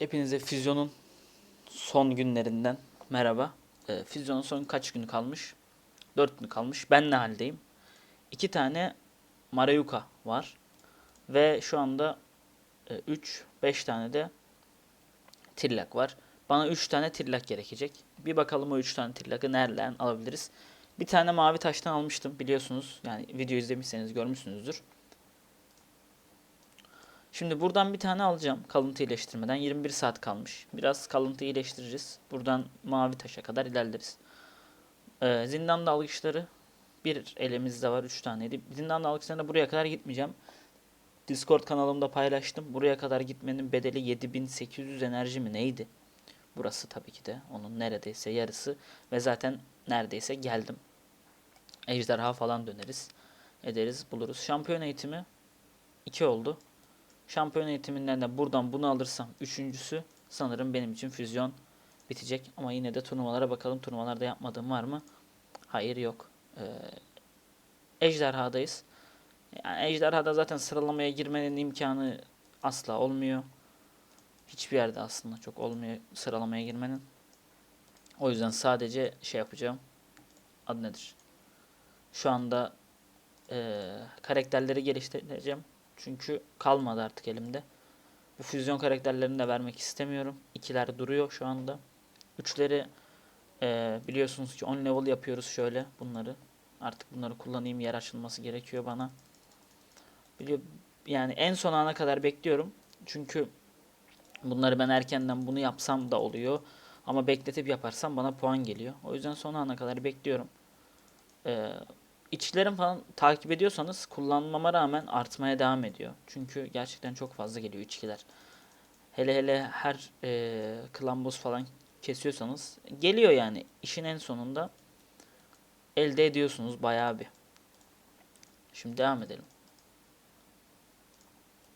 Hepinize Füzyon'un son günlerinden merhaba. Ee, Füzyon'un son kaç günü kalmış? 4 günü kalmış. Ben ne haldeyim? 2 tane Marayuka var. Ve şu anda 3, 5 tane de Tillak var. Bana 3 tane Tillak gerekecek. Bir bakalım o 3 tane Tillak'ı nereden alabiliriz? Bir tane mavi taştan almıştım biliyorsunuz. Yani video izlemişseniz görmüşsünüzdür. Şimdi buradan bir tane alacağım kalıntı iyileştirmeden. 21 saat kalmış. Biraz kalıntı iyileştiririz. Buradan mavi taşa kadar ilerleriz. Ee, zindan dalgıçları bir elimizde var. 3 taneydi. Zindan dalgıçlarına buraya kadar gitmeyeceğim. Discord kanalımda paylaştım. Buraya kadar gitmenin bedeli 7800 enerji mi neydi? Burası tabii ki de onun neredeyse yarısı. Ve zaten neredeyse geldim. Ejderha falan döneriz. Ederiz buluruz. Şampiyon eğitimi 2 oldu. Şampiyon eğitiminden de buradan bunu alırsam üçüncüsü sanırım benim için füzyon bitecek. Ama yine de turnuvalara bakalım. Turnuvalarda yapmadığım var mı? Hayır yok. Ee, ejderhadayız. Yani ejderhada zaten sıralamaya girmenin imkanı asla olmuyor. Hiçbir yerde aslında çok olmuyor sıralamaya girmenin. O yüzden sadece şey yapacağım. Adı nedir? Şu anda eee karakterleri geliştireceğim. Çünkü kalmadı artık elimde. Bu füzyon karakterlerini de vermek istemiyorum. İkiler duruyor şu anda. Üçleri eee, biliyorsunuz ki 10 level yapıyoruz şöyle bunları. Artık bunları kullanayım yer açılması gerekiyor bana. Biliyor, yani en son ana kadar bekliyorum. Çünkü bunları ben erkenden bunu yapsam da oluyor. Ama bekletip yaparsam bana puan geliyor. O yüzden son ana kadar bekliyorum. Eee içlerim falan takip ediyorsanız kullanmama rağmen artmaya devam ediyor. Çünkü gerçekten çok fazla geliyor içkiler. Hele hele her e, klambos falan kesiyorsanız geliyor yani işin en sonunda elde ediyorsunuz bayağı bir. Şimdi devam edelim.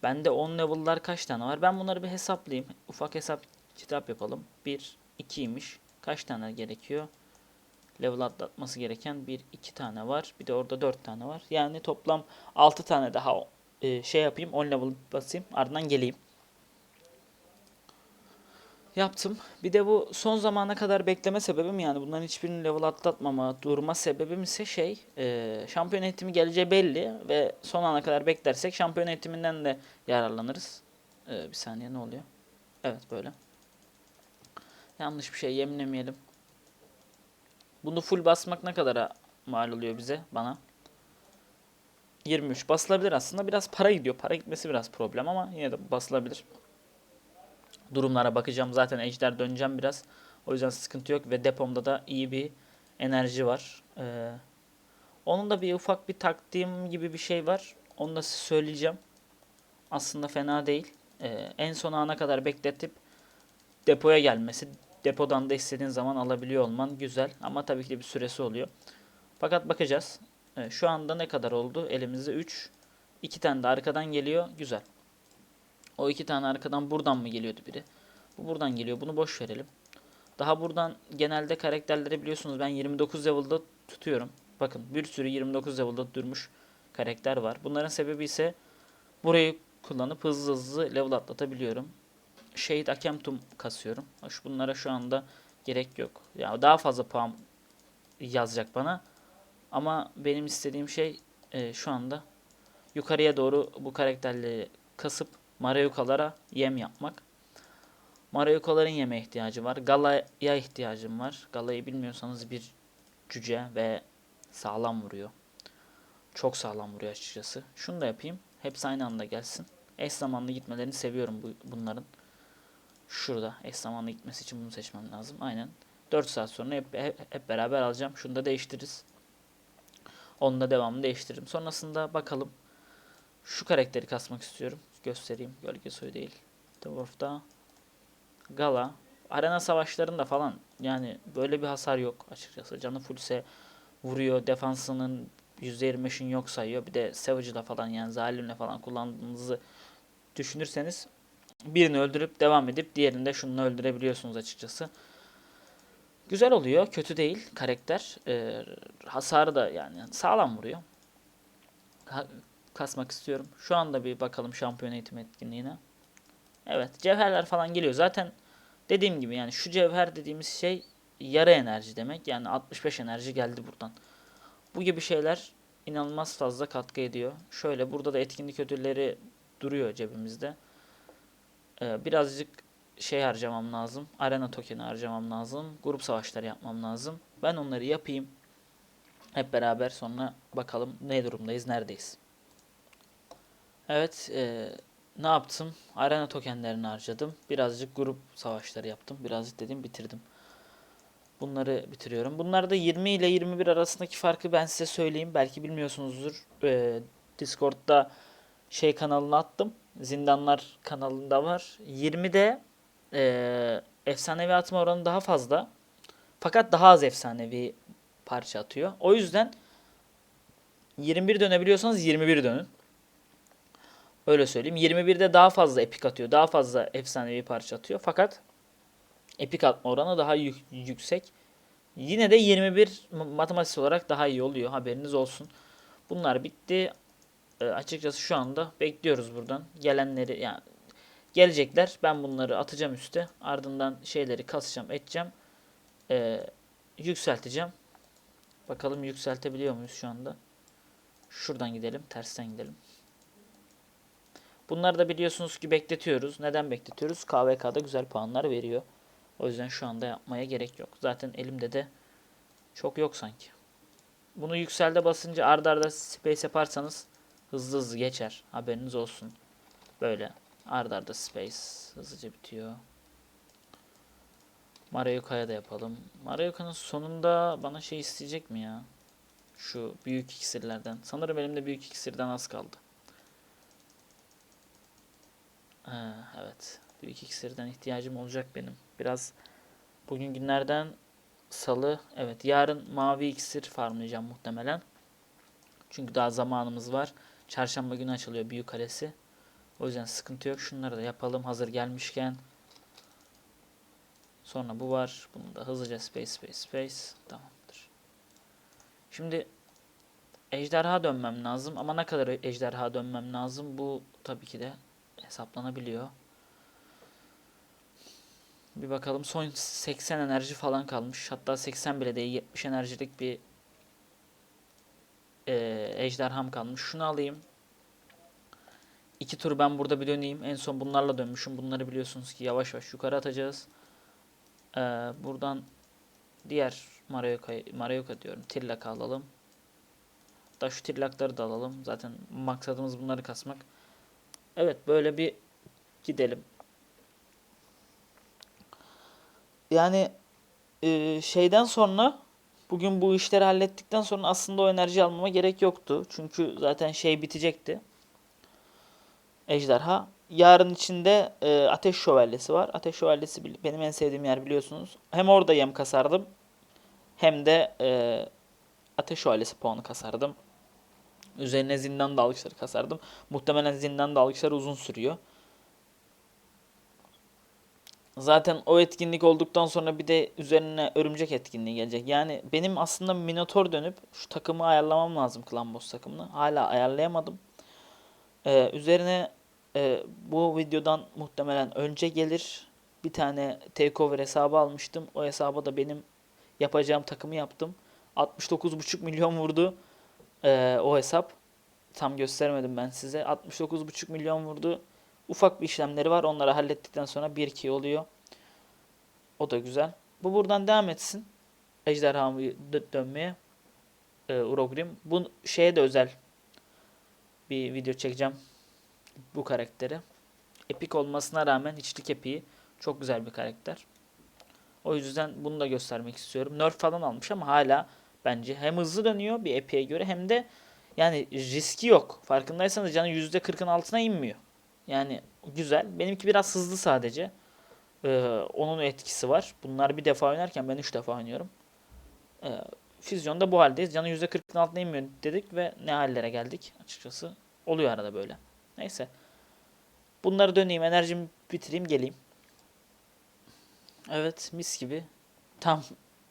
Bende 10 level'lar kaç tane var? Ben bunları bir hesaplayayım. Ufak hesap kitap yapalım. 1, 2'ymiş. Kaç tane gerekiyor? Level atlatması gereken bir iki tane var. Bir de orada dört tane var. Yani toplam altı tane daha e, şey yapayım. 10 level basayım. Ardından geleyim. Yaptım. Bir de bu son zamana kadar bekleme sebebim yani bunların hiçbirini level atlatmama, durma sebebim ise şey e, şampiyon eğitimi geleceği belli ve son ana kadar beklersek şampiyon eğitiminden de yararlanırız. E, bir saniye ne oluyor? Evet böyle. Yanlış bir şey yeminlemeyelim. Bunu full basmak ne kadara mal oluyor bize bana? 23 basılabilir aslında. Biraz para gidiyor. Para gitmesi biraz problem ama yine de basılabilir. Durumlara bakacağım. Zaten ejder döneceğim biraz. O yüzden sıkıntı yok ve depomda da iyi bir enerji var. Ee, onun da bir ufak bir taktiğim gibi bir şey var. Onu da size söyleyeceğim. Aslında fena değil. Ee, en son ana kadar bekletip depoya gelmesi depodan da istediğin zaman alabiliyor olman güzel. Ama tabii ki de bir süresi oluyor. Fakat bakacağız. Evet, şu anda ne kadar oldu? Elimizde 3. 2 tane de arkadan geliyor. Güzel. O iki tane arkadan buradan mı geliyordu biri? Bu buradan geliyor. Bunu boş verelim. Daha buradan genelde karakterleri biliyorsunuz ben 29 level'da tutuyorum. Bakın bir sürü 29 level'da durmuş karakter var. Bunların sebebi ise burayı kullanıp hızlı hızlı level atlatabiliyorum. Shade Akemtum kasıyorum. Şu bunlara şu anda gerek yok. Ya yani daha fazla puan yazacak bana. Ama benim istediğim şey e, şu anda yukarıya doğru bu karakterleri kasıp Marayukalara yem yapmak. Marayukaların yeme ihtiyacı var. Gala'ya ihtiyacım var. Gala'yı bilmiyorsanız bir cüce ve sağlam vuruyor. Çok sağlam vuruyor açıkçası. Şunu da yapayım. Hepsi aynı anda gelsin. Eş zamanlı gitmelerini seviyorum bu, bunların. Şurada eş zamanlı gitmesi için bunu seçmem lazım. Aynen. 4 saat sonra hep, hep, hep beraber alacağım. Şunu da değiştiririz. Onun da devamını değiştiririm. Sonrasında bakalım. Şu karakteri kasmak istiyorum. Göstereyim. Gölge soyu değil. Dwarf'da Gala. Arena savaşlarında falan yani böyle bir hasar yok açıkçası. Canı fullse vuruyor. Defansının %25'in yok sayıyor. Bir de Savage'la falan yani zalimle falan kullandığınızı düşünürseniz birini öldürüp devam edip diğerini de şununla öldürebiliyorsunuz açıkçası. Güzel oluyor. Kötü değil karakter. Ee, hasarı da yani sağlam vuruyor. Ha, kasmak istiyorum. Şu anda bir bakalım şampiyon eğitim etkinliğine. Evet cevherler falan geliyor. Zaten dediğim gibi yani şu cevher dediğimiz şey yarı enerji demek. Yani 65 enerji geldi buradan. Bu gibi şeyler inanılmaz fazla katkı ediyor. Şöyle burada da etkinlik ödülleri duruyor cebimizde. Ee, birazcık şey harcamam lazım. Arena tokeni harcamam lazım. Grup savaşları yapmam lazım. Ben onları yapayım. Hep beraber sonra bakalım ne durumdayız, neredeyiz. Evet, e, ne yaptım? Arena tokenlerini harcadım. Birazcık grup savaşları yaptım. Birazcık dedim bitirdim. Bunları bitiriyorum. Bunlarda 20 ile 21 arasındaki farkı ben size söyleyeyim. Belki bilmiyorsunuzdur. Ee, Discord'da şey kanalına attım. Zindanlar kanalında var. 20'de e, efsanevi atma oranı daha fazla. Fakat daha az efsanevi parça atıyor. O yüzden 21 dönebiliyorsanız 21 dönün. Öyle söyleyeyim. 21'de daha fazla epik atıyor. Daha fazla efsanevi parça atıyor. Fakat epik atma oranı daha yük- yüksek. Yine de 21 ma- matematik olarak daha iyi oluyor. Haberiniz olsun. Bunlar bitti. Ee, açıkçası şu anda bekliyoruz buradan. Gelenleri yani gelecekler. Ben bunları atacağım üste. Ardından şeyleri kasacağım, edeceğim. Ee, yükselteceğim. Bakalım yükseltebiliyor muyuz şu anda? Şuradan gidelim. Tersten gidelim. Bunları da biliyorsunuz ki bekletiyoruz. Neden bekletiyoruz? KVK'da güzel puanlar veriyor. O yüzden şu anda yapmaya gerek yok. Zaten elimde de çok yok sanki. Bunu yükselde basınca arda arda space yaparsanız hızlı hızlı geçer. Haberiniz olsun. Böyle arda arda space hızlıca bitiyor. Marioka'ya da yapalım. Marioka'nın sonunda bana şey isteyecek mi ya? Şu büyük iksirlerden. Sanırım elimde büyük iksirden az kaldı. Ha, evet. Büyük iksirden ihtiyacım olacak benim. Biraz bugün günlerden salı. Evet yarın mavi iksir farmlayacağım muhtemelen. Çünkü daha zamanımız var. Çarşamba günü açılıyor büyük kalesi. O yüzden sıkıntı yok. Şunları da yapalım hazır gelmişken. Sonra bu var. Bunu da hızlıca space space space. Tamamdır. Şimdi ejderha dönmem lazım. Ama ne kadar ejderha dönmem lazım? Bu tabii ki de hesaplanabiliyor. Bir bakalım son 80 enerji falan kalmış. Hatta 80 bile değil 70 enerjilik bir eee ejderham kalmış. Şunu alayım. İki tur ben burada bir döneyim. En son bunlarla dönmüşüm. Bunları biliyorsunuz ki yavaş yavaş yukarı atacağız. Eee, buradan diğer Marioka, Marioka diyorum. Tillak'ı alalım. Hatta şu tillakları da alalım. Zaten maksadımız bunları kasmak. Evet böyle bir gidelim. Yani e, şeyden sonra bugün bu işleri hallettikten sonra aslında o enerji almama gerek yoktu. Çünkü zaten şey bitecekti. Ejderha. Yarın içinde e, Ateş Şövalyesi var. Ateş Şövalyesi benim en sevdiğim yer biliyorsunuz. Hem orada yem kasardım hem de e, Ateş Şövalyesi puanı kasardım. Üzerine zindan dalgıçları kasardım. Muhtemelen zindan dalgıçları uzun sürüyor. Zaten o etkinlik olduktan sonra bir de üzerine örümcek etkinliği gelecek. Yani benim aslında Minotaur dönüp şu takımı ayarlamam lazım Clan Boss takımını. Hala ayarlayamadım. Ee, üzerine e, bu videodan muhtemelen önce gelir. Bir tane takeover hesabı almıştım. O hesaba da benim yapacağım takımı yaptım. 69,5 milyon vurdu ee, o hesap. Tam göstermedim ben size. 69,5 milyon vurdu. Ufak bir işlemleri var. Onları hallettikten sonra 1-2 oluyor. O da güzel. Bu buradan devam etsin. Ejderhamı dö- dönmeye. Ee, Urogrim. Bu şeye de özel bir video çekeceğim. Bu karakteri. Epik olmasına rağmen hiçlik epiği. Çok güzel bir karakter. O yüzden bunu da göstermek istiyorum. Nerf falan almış ama hala bence hem hızlı dönüyor bir epiğe göre hem de yani riski yok. Farkındaysanız canı %40'ın altına inmiyor. Yani güzel. Benimki biraz hızlı sadece. Ee, onun etkisi var. Bunlar bir defa oynarken ben 3 defa oynuyorum. Ee, Füzyonda bu haldeyiz. Canı %40'ın altına inmiyor dedik ve ne hallere geldik açıkçası. Oluyor arada böyle. Neyse. Bunları döneyim, enerjimi bitireyim, geleyim. Evet, mis gibi. Tam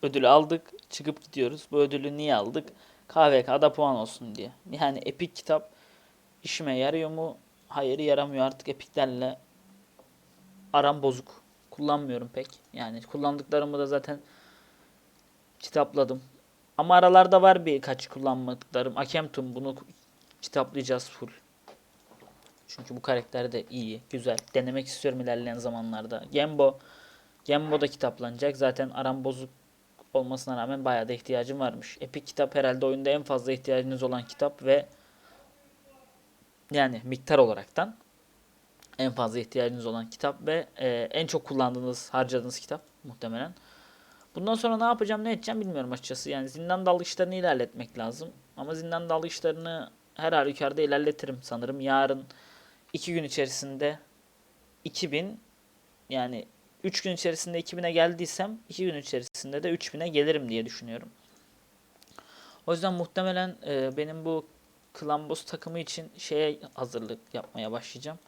ödülü aldık, çıkıp gidiyoruz. Bu ödülü niye aldık? KVK'da puan olsun diye. Yani epik kitap işime yarıyor mu? Hayır yaramıyor artık epiklerle aram bozuk. Kullanmıyorum pek. Yani kullandıklarımı da zaten kitapladım. Ama aralarda var birkaç kullanmadıklarım. Akemtum bunu kitaplayacağız full. Çünkü bu karakter de iyi, güzel. Denemek istiyorum ilerleyen zamanlarda. Gembo, Gembo da kitaplanacak. Zaten aram bozuk olmasına rağmen bayağı da ihtiyacım varmış. Epic kitap herhalde oyunda en fazla ihtiyacınız olan kitap ve yani miktar olaraktan en fazla ihtiyacınız olan kitap ve e, en çok kullandığınız, harcadığınız kitap muhtemelen. Bundan sonra ne yapacağım, ne edeceğim bilmiyorum açıkçası. Yani zindan dalgıçlarını ilerletmek lazım. Ama zindan dalgıçlarını her halükarda ilerletirim sanırım. Yarın 2 gün içerisinde 2000 yani 3 gün içerisinde 2000'e geldiysem 2 gün içerisinde de 3000'e gelirim diye düşünüyorum. O yüzden muhtemelen e, benim bu Klambos takımı için şeye hazırlık yapmaya başlayacağım.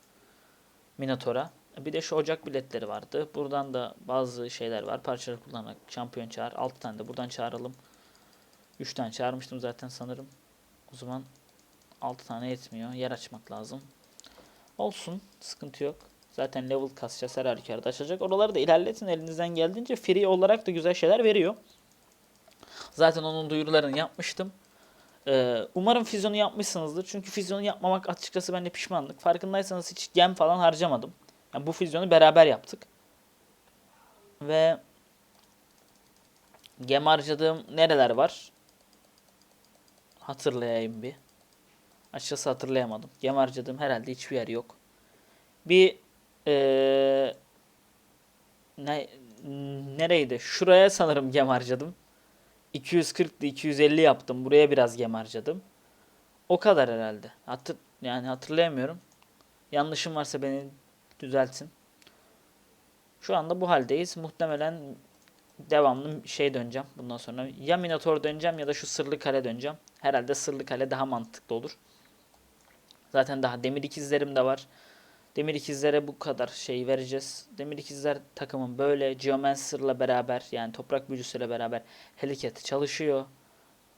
Minotaur'a. Bir de şu ocak biletleri vardı. Buradan da bazı şeyler var. Parçaları kullanarak şampiyon çağır. 6 tane de buradan çağıralım. 3 tane çağırmıştım zaten sanırım. O zaman 6 tane yetmiyor. Yer açmak lazım. Olsun. Sıkıntı yok. Zaten level kasacağız her halükarda açacak. Oraları da ilerletin elinizden geldiğince. Free olarak da güzel şeyler veriyor. Zaten onun duyurularını yapmıştım. Ee, umarım füzyonu yapmışsınızdır. Çünkü füzyonu yapmamak açıkçası bende pişmanlık. Farkındaysanız hiç gem falan harcamadım. Yani bu füzyonu beraber yaptık. Ve gem harcadığım nereler var? Hatırlayayım bir. Açıkçası hatırlayamadım. Gem harcadığım herhalde hiçbir yer yok. Bir ee, ne nereydi? Şuraya sanırım gem harcadım. 240'lı 250 yaptım. Buraya biraz gem harcadım. O kadar herhalde. Hatır, yani hatırlayamıyorum. Yanlışım varsa beni düzeltin. Şu anda bu haldeyiz. Muhtemelen devamlı şey döneceğim bundan sonra. Ya Minotaur döneceğim ya da şu Sırlı Kale döneceğim. Herhalde Sırlı Kale daha mantıklı olur. Zaten daha demir ikizlerim de var. Demir ikizlere bu kadar şey vereceğiz. Demir ikizler takımın böyle Geomancer'la beraber yani toprak büyücüsüyle beraber Helicat çalışıyor.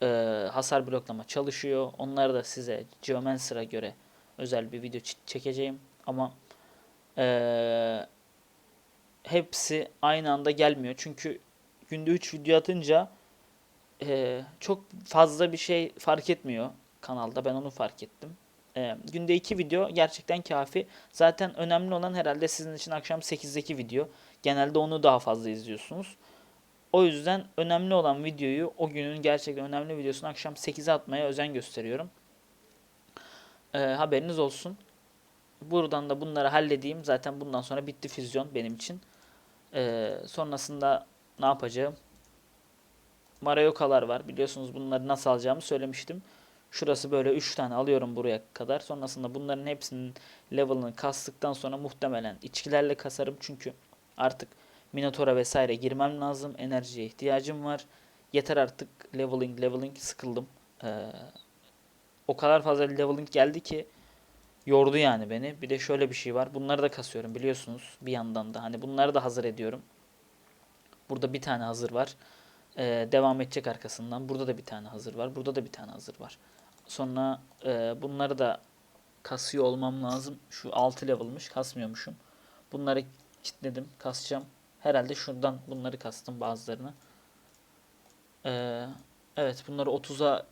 Ee, hasar bloklama çalışıyor. Onları da size Geomancer'a göre özel bir video çekeceğim. Ama ee, hepsi aynı anda gelmiyor. Çünkü günde 3 video atınca ee, çok fazla bir şey fark etmiyor kanalda. Ben onu fark ettim. Ee, günde 2 video gerçekten kafi. Zaten önemli olan herhalde sizin için akşam 8'deki video. Genelde onu daha fazla izliyorsunuz. O yüzden önemli olan videoyu o günün gerçekten önemli videosunu akşam 8'e atmaya özen gösteriyorum. Ee, haberiniz olsun. Buradan da bunları halledeyim. Zaten bundan sonra bitti füzyon benim için. Ee, sonrasında ne yapacağım? Marayokalar var. Biliyorsunuz bunları nasıl alacağımı söylemiştim. Şurası böyle 3 tane alıyorum buraya kadar. Sonrasında bunların hepsinin level'ını kastıktan sonra muhtemelen içkilerle kasarım. Çünkü artık Minotaur'a vesaire girmem lazım. Enerjiye ihtiyacım var. Yeter artık leveling leveling sıkıldım. Ee, o kadar fazla leveling geldi ki yordu yani beni. Bir de şöyle bir şey var. Bunları da kasıyorum biliyorsunuz bir yandan da. Hani bunları da hazır ediyorum. Burada bir tane hazır var. Ee, devam edecek arkasından. Burada da bir tane hazır var. Burada da bir tane hazır var. Sonra e, bunları da kasıyor olmam lazım. Şu 6 level'mış. Kasmıyormuşum. Bunları kilitledim. Kasacağım. Herhalde şuradan bunları kastım bazılarını. Ee, evet bunları 30'a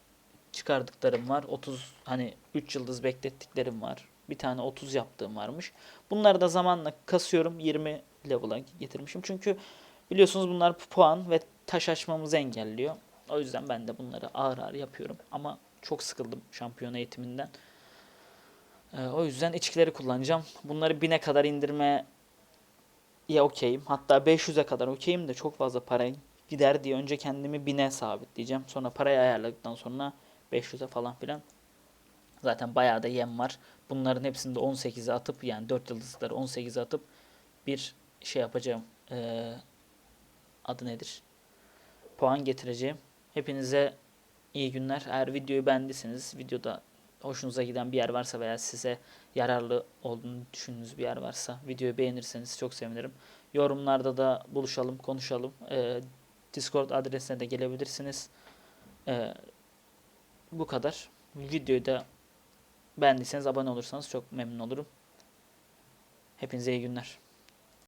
çıkardıklarım var. 30 hani 3 yıldız beklettiklerim var. Bir tane 30 yaptığım varmış. Bunları da zamanla kasıyorum. 20 level'a getirmişim. Çünkü biliyorsunuz bunlar puan ve taş açmamızı engelliyor. O yüzden ben de bunları ağır ağır yapıyorum. Ama çok sıkıldım şampiyon eğitiminden. Ee, o yüzden içkileri kullanacağım. Bunları 1000'e kadar indirmeye okeyim. Hatta 500'e kadar okeyim de çok fazla para gider diye önce kendimi 1000'e sabitleyeceğim. Sonra parayı ayarladıktan sonra 500'e falan filan. Zaten bayağı da yem var. Bunların hepsini de 18'e atıp yani 4 yıldızları 18'e atıp bir şey yapacağım. Ee, adı nedir? Puan getireceğim. Hepinize iyi günler. Eğer videoyu beğendiyseniz, videoda hoşunuza giden bir yer varsa veya size yararlı olduğunu düşündüğünüz bir yer varsa videoyu beğenirseniz çok sevinirim. Yorumlarda da buluşalım, konuşalım. Ee, Discord adresine de gelebilirsiniz. Ee, bu kadar. Videoyu da beğendiyseniz abone olursanız çok memnun olurum. Hepinize iyi günler.